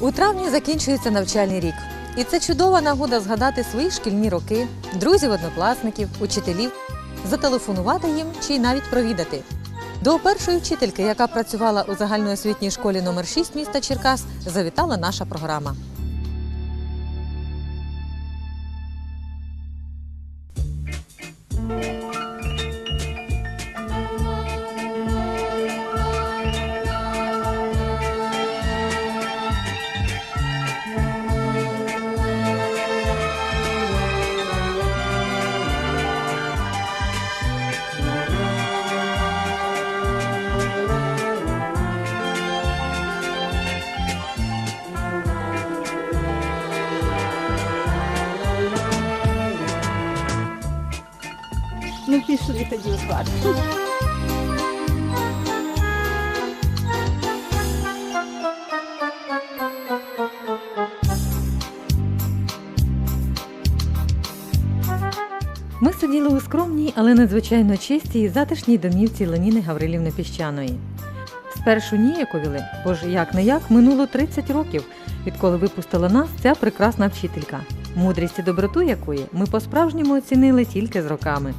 У травні закінчується навчальний рік. І це чудова нагода згадати свої шкільні роки, друзів, однокласників, учителів, зателефонувати їм чи навіть провідати. До першої вчительки, яка працювала у загальноосвітній школі номер 6 міста Черкас, завітала наша програма. Пішли тоді у хату. Ми сиділи у скромній, але надзвичайно чистій затишній домівці Леніни Гаврилівни Піщаної. Спершу ніяковіли, бо ж як не як минуло 30 років, відколи випустила нас ця прекрасна вчителька, мудрість і доброту якої ми по-справжньому оцінили тільки з роками.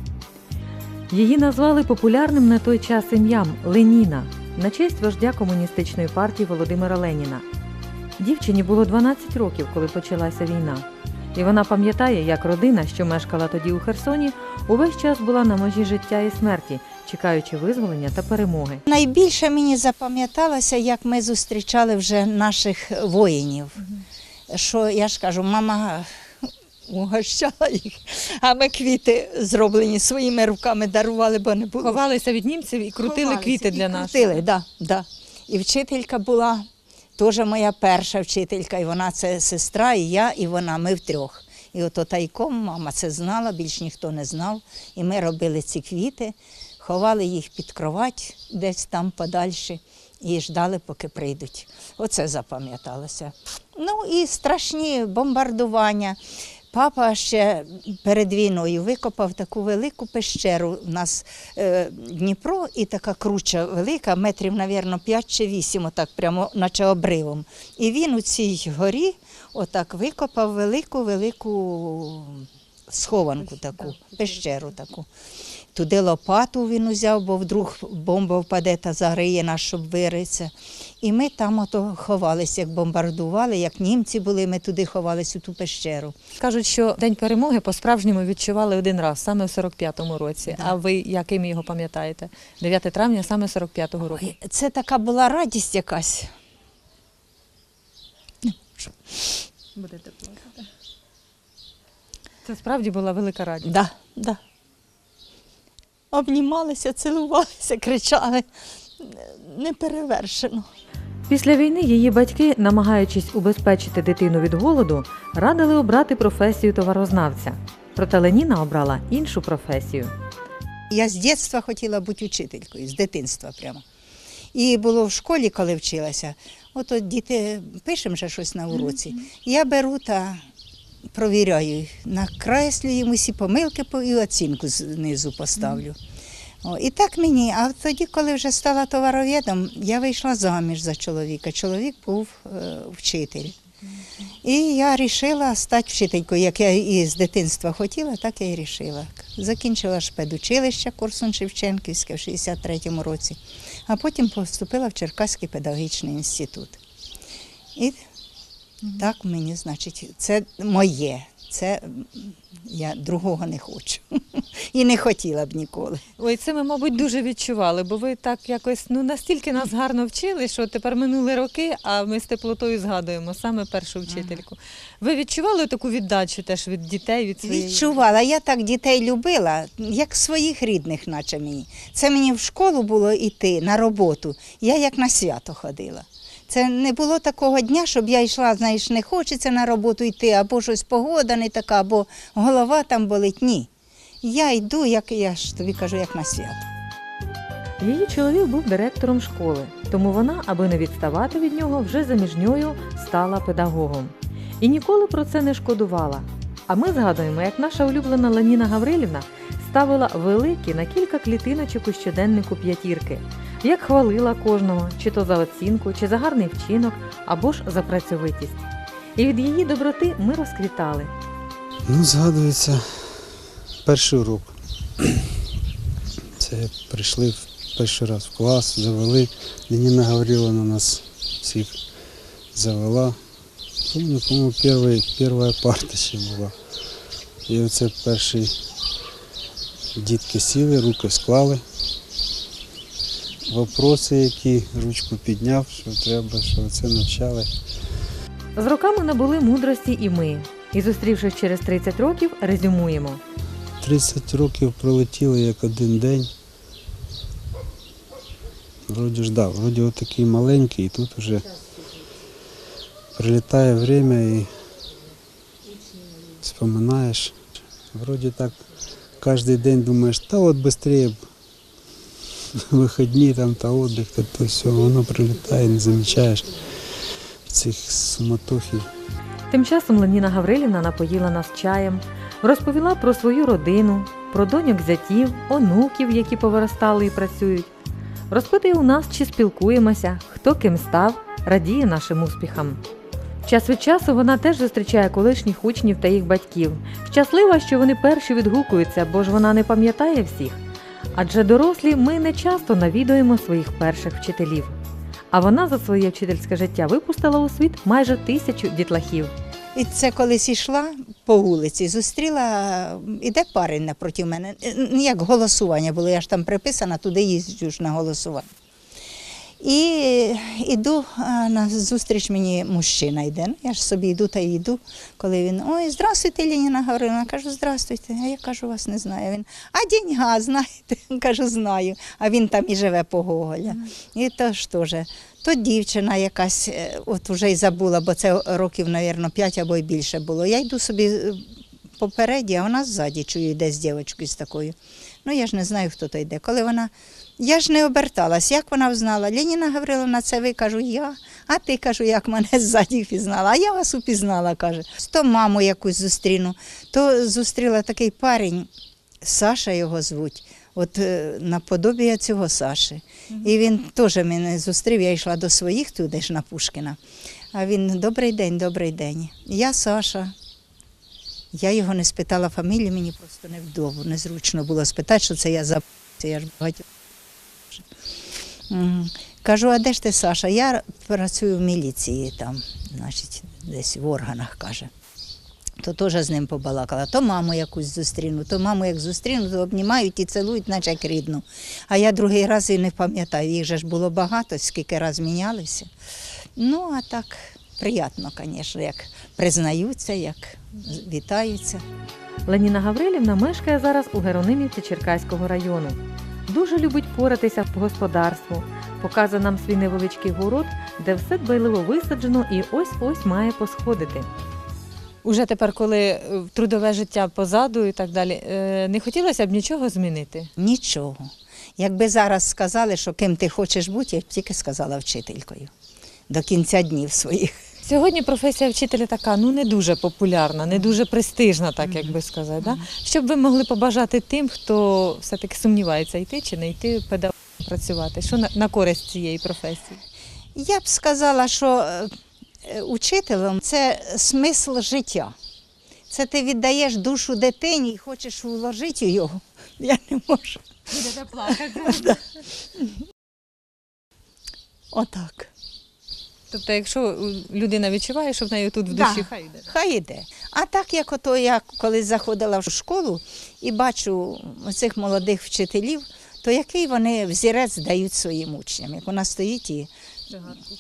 Її назвали популярним на той час ім'ям Леніна на честь вождя комуністичної партії Володимира Леніна. Дівчині було 12 років, коли почалася війна. І вона пам'ятає, як родина, що мешкала тоді у Херсоні, увесь час була на межі життя і смерті, чекаючи визволення та перемоги. Найбільше мені запам'яталося, як ми зустрічали вже наших воїнів. Що я ж кажу, мама угощала їх, а ми квіти зроблені своїми руками дарували, бо не було. Ховалися від німців і крутили Ховалися квіти і для нас. Крутили, да, да. І вчителька була теж моя перша вчителька, і вона це сестра, і я, і вона, ми втрьох. І ото тайком мама це знала, більш ніхто не знав. І ми робили ці квіти, ховали їх під кровать десь там подальше і ждали, поки прийдуть. Оце запам'яталося. Ну і страшні бомбардування. Папа ще перед війною викопав таку велику пещеру. У нас е, Дніпро і така круча велика, метрів, мабуть, 5 чи 8, отак прямо наче обривом. І він у цій горі отак викопав велику, велику схованку таку, пещеру таку. Туди лопату він узяв, бо вдруг бомба впаде та загриє нас, щоб виритися. І ми там ото ховалися, як бомбардували, як німці були, ми туди ховалися у ту пещеру. Кажуть, що День перемоги по-справжньому відчували один раз, саме в 45-му році. Да. А ви яким його пам'ятаєте? 9 травня, саме 45-го року. Ой, Це така була радість якась. Будете плакати. Це справді була велика радість. Да, да. Обнімалися, цілувалися, кричали. Неперевершено. Після війни її батьки, намагаючись убезпечити дитину від голоду, радили обрати професію товарознавця. Проте Леніна обрала іншу професію. Я з дитинства хотіла бути учителькою, з дитинства прямо. І було в школі, коли вчилася, от от діти пишемо вже щось на уроці. Я беру та провіряю, накреслю їм усі помилки і оцінку знизу поставлю. О, і так мені. А тоді, коли вже стала товаровідом, я вийшла заміж за чоловіка. Чоловік був е, вчитель. І я вирішила стати вчителькою, як я і з дитинства хотіла, так я і вирішила. Закінчила шпедучилище Корсун Шевченківське в 63-му році, а потім поступила в Черкаський педагогічний інститут. І так мені, значить, це моє. Це я другого не хочу. І не хотіла б ніколи. Ой, це ми, мабуть, дуже відчували, бо ви так якось ну настільки нас гарно вчили, що тепер минули роки, а ми з теплотою згадуємо саме першу вчительку. Ви відчували таку віддачу теж від дітей, від своєї Відчувала. Я так дітей любила, як своїх рідних, наче мені. Це мені в школу було йти на роботу. Я як на свято ходила. Це не було такого дня, щоб я йшла, знаєш, не хочеться на роботу йти, або щось погода не така, або голова там болить. Ні. Я йду, як я ж тобі кажу, як на свято. Її чоловік був директором школи, тому вона, аби не відставати від нього, вже заміжньою стала педагогом. І ніколи про це не шкодувала. А ми згадуємо, як наша улюблена Леніна Гаврилівна ставила великі на кілька клітиночок у щоденнику п'ятірки, як хвалила кожного, чи то за оцінку, чи за гарний вчинок, або ж за працьовитість. І від її доброти ми розквітали. Ну, згадується перший урок. Це прийшли в перший раз в клас, завели. Леніна Гавриловна нас всіх завела. Помню, по-моєму, перший, перша парта ще була. І оце перший дітки сіли, руки склали. Вопроси, які ручку підняв, що треба, що це навчали. З роками набули мудрості і ми. І зустрівшись через 30 років, резюмуємо. 30 років пролетіли як один день. Вроді ж, да, вроді отакий маленький, і тут вже прилітає время і споминаєш. Вроді так кожен день думаєш, та от швидше б вихідні там та отдих, та то все, воно прилітає, не замічаєш цих суматохів. Тим часом Леніна Гаврилівна напоїла нас чаєм, розповіла про свою родину, про доньок зятів, онуків, які повиростали і працюють. Розпитує у нас, чи спілкуємося, хто ким став, радіє нашим успіхам. Час від часу вона теж зустрічає колишніх учнів та їх батьків. Щаслива, що вони перші відгукуються, бо ж вона не пам'ятає всіх. Адже дорослі ми не часто навідуємо своїх перших вчителів. А вона за своє вчительське життя випустила у світ майже тисячу дітлахів. І це колись йшла по вулиці, зустріла, іде парень напроти мене. Як голосування було, я ж там приписана, туди їздю ж на голосування. І йду, на зустріч мені мужчина йде. Ну, я ж собі йду та йду, коли він ой, здравствуйте, Леніна Гавриловна. Кажу, здравствуйте. А я кажу, вас не знаю. Він, а деньга, знаєте? Кажу, знаю. А він там і живе по Гоголя. І то ж теж. То дівчина якась, е, от вже й забула, бо це років, мабуть, 5 або й більше було. Я йду собі е, попереді, а вона ззаді чую, йде з з такою. Ну, я ж не знаю, хто то йде. Коли вона. Я ж не оберталась, як вона взнала. Леніна Гавриловна, це ви кажу, я. А ти кажу, як мене ззаді впізнала. А я вас упізнала, каже. То маму якусь зустріну, то зустріла такий парень, Саша його звуть. От е, наподобія цього Саші. І він теж мене зустрів, я йшла до своїх туди ж на Пушкіна. А він добрий день, добрий день. Я Саша. Я його не спитала фамілію, мені просто невдово, незручно було спитати, що це я за я ж багатьох. Кажу, а де ж ти, Саша? Я працюю в міліції там, значить, десь в органах, каже. То теж з ним побалакала. То маму якусь зустріну, то маму як зустріну, то обнімають і цілують, наче як рідну. А я другий раз і не пам'ятаю. Їх же ж було багато, скільки раз мінялися. Ну, а так приємно, звісно, як признаються, як вітаються. Леніна Гаврилівна мешкає зараз у Геронимівці Черкаського району. Дуже любить поратися по господарству, показує нам свій невеличкий город, де все дбайливо висаджено і ось-ось має посходити. Уже тепер, коли е, трудове життя позаду і так далі, е, не хотілося б нічого змінити. Нічого. Якби зараз сказали, що ким ти хочеш бути, я б тільки сказала вчителькою до кінця днів своїх. Сьогодні професія вчителя така ну не дуже популярна, не дуже престижна, так як би сказати. Да? Що б ви могли побажати тим, хто все-таки сумнівається, йти чи не йти педагогом працювати? Що на, на користь цієї професії? Я б сказала, що е, е, учителем це смисл життя. Це ти віддаєш душу дитині і хочеш вложити його. Я не можу. Будете плакати. Отак. Тобто, якщо людина відчуває, що в неї тут в Да. душі, хай йде. Хай іде. А так як ото я коли заходила в школу і бачу цих молодих вчителів, то який вони взірець дають своїм учням. Як вона стоїть і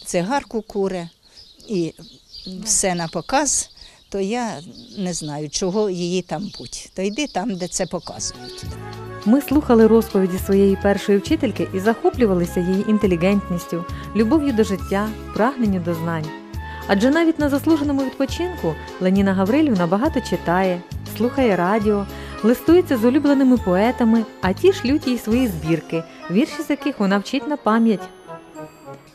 цигарку куре і все на показ, то я не знаю, чого її там будь. То йди там, де це показують. Ми слухали розповіді своєї першої вчительки і захоплювалися її інтелігентністю, любов'ю до життя, прагненню до знань. Адже навіть на заслуженому відпочинку Леніна Гаврилівна багато читає, слухає радіо, листується з улюбленими поетами, а ті шлють їй свої збірки, вірші з яких вона вчить на пам'ять.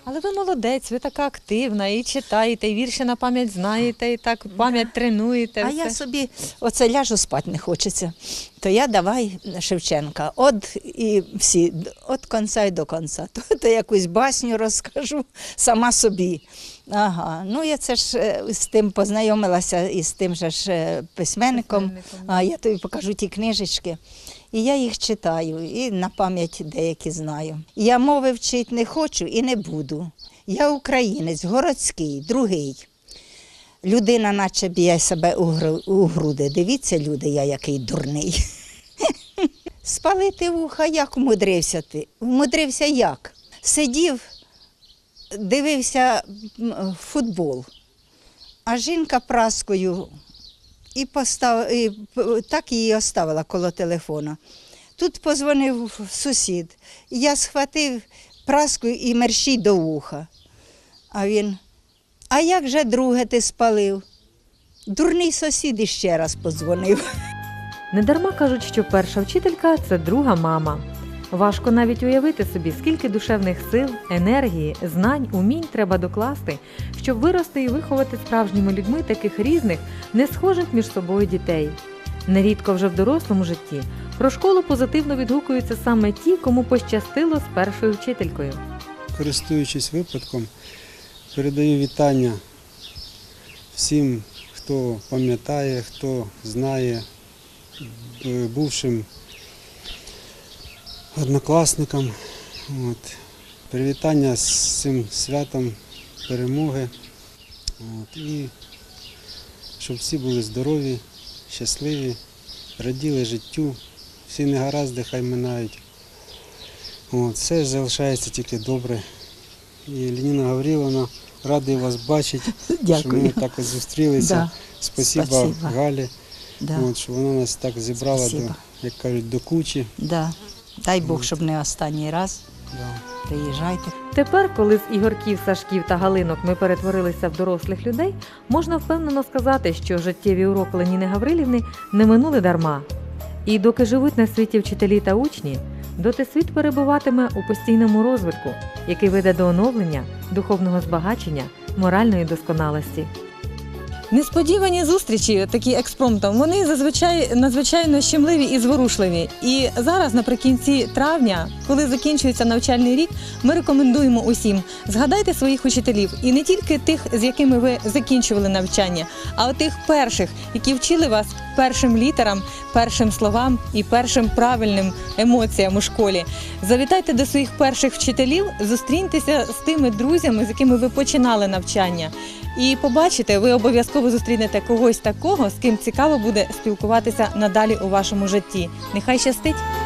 Але ви молодець, ви така активна, і читаєте, і вірші на пам'ять знаєте, і так пам'ять тренуєте. А все. я собі оце ляжу спати не хочеться. То я давай Шевченка. От і всі, від кінця і до кінця. То, то якусь басню розкажу сама собі. Ага, ну я це ж е, з тим познайомилася із тим же ж е, письменником. Письменником, А я тобі покажу ті книжечки. І я їх читаю, і на пам'ять деякі знаю. Я мови вчити не хочу і не буду. Я українець, городський, другий. Людина наче б'є себе у, груди. Дивіться, люди, я який дурний. Спалити вуха, як умудрився ти? Умудрився як? Сидів, дивився футбол, а жінка праскою і, постав, і так її оставила коло телефона. Тут позвонив сусід. і Я схватив праску і мерщій до вуха. А він, а як же друге ти спалив? Дурний сусід іще раз подзвонив. Недарма кажуть, що перша вчителька це друга мама. Важко навіть уявити собі, скільки душевних сил, енергії, знань, умінь треба докласти, щоб вирости і виховати справжніми людьми таких різних, не схожих між собою дітей. Нерідко вже в дорослому житті про школу позитивно відгукуються саме ті, кому пощастило з першою вчителькою. Користуючись випадком, передаю вітання всім, хто пам'ятає, хто знає, б- бувшим однокласникам. От. Привітання з цим святом перемоги. От. І щоб всі були здорові, щасливі, раділи життю, всі негаразди хай минають. От, все залишається тільки добре. І Лініна Гавриловна, радий вас бачити, що ми так ось зустрілися. Да. Спасибо, Спасибо. Галі, Да, от, що вона нас так зібрала, до, як кажуть, до кучі. да. Дай Бог, щоб не останній раз. Приїжджайте. Тепер, коли з ігорків, сашків та галинок ми перетворилися в дорослих людей, можна впевнено сказати, що життєві уроки Леніни Гаврилівни не минули дарма. І доки живуть на світі вчителі та учні, доти світ перебуватиме у постійному розвитку, який веде до оновлення, духовного збагачення, моральної досконалості. Несподівані зустрічі, такі експромтом, вони зазвичай надзвичайно щемливі і зворушливі. І зараз, наприкінці травня, коли закінчується навчальний рік, ми рекомендуємо усім згадайте своїх учителів і не тільки тих, з якими ви закінчували навчання, а тих перших, які вчили вас першим літерам, першим словам і першим правильним емоціям у школі. Завітайте до своїх перших вчителів, зустріньтеся з тими друзями, з якими ви починали навчання. І побачите, ви обов'язково зустрінете когось такого, з ким цікаво буде спілкуватися надалі у вашому житті. Нехай щастить!